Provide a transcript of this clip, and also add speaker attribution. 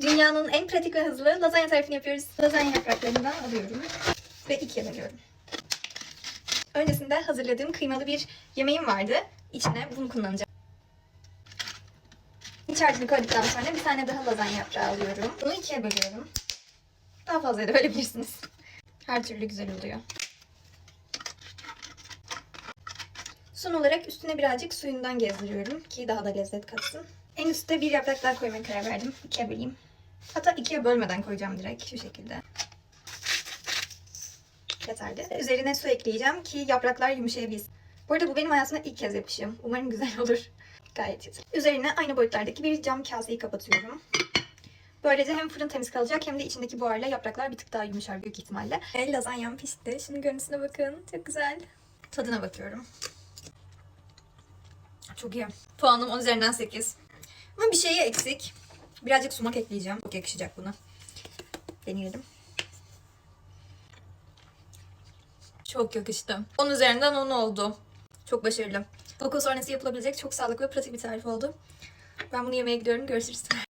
Speaker 1: Dünyanın en pratik ve hızlı lazanya tarifini yapıyoruz. Lazanya yapraklarından alıyorum ve ikiye bölüyorum. Öncesinde hazırladığım kıymalı bir yemeğim vardı. İçine bunu kullanacağım. İç harcını koyduktan sonra bir tane daha lazanya yaprağı alıyorum. Bunu ikiye bölüyorum. Daha fazla da bölebilirsiniz. Her türlü güzel oluyor. Son olarak üstüne birazcık suyundan gezdiriyorum ki daha da lezzet katsın. En üstte bir yaprak daha koymaya karar verdim. İkiye böleyim. Hatta ikiye bölmeden koyacağım direkt şu şekilde. Yeterli. Üzerine su ekleyeceğim ki yapraklar yumuşayabilsin. Bu arada bu benim hayatımda ilk kez yapışım. Umarım güzel olur. Gayet güzel. Üzerine aynı boyutlardaki bir cam kaseyi kapatıyorum. Böylece hem fırın temiz kalacak hem de içindeki buharla yapraklar bir tık daha yumuşar büyük ihtimalle. El lazanyam pişti. Şimdi görüntüsüne bakın. Çok güzel. Tadına bakıyorum. Çok iyi. Puanım 10 üzerinden 8. Ama bir şeyi eksik. Birazcık sumak ekleyeceğim. Çok yakışacak buna. Deneyelim. Çok yakıştı. 10 üzerinden 10 oldu. Çok başarılı. Okul sonrası yapılabilecek çok sağlıklı ve pratik bir tarif oldu. Ben bunu yemeye gidiyorum. Görüşürüz.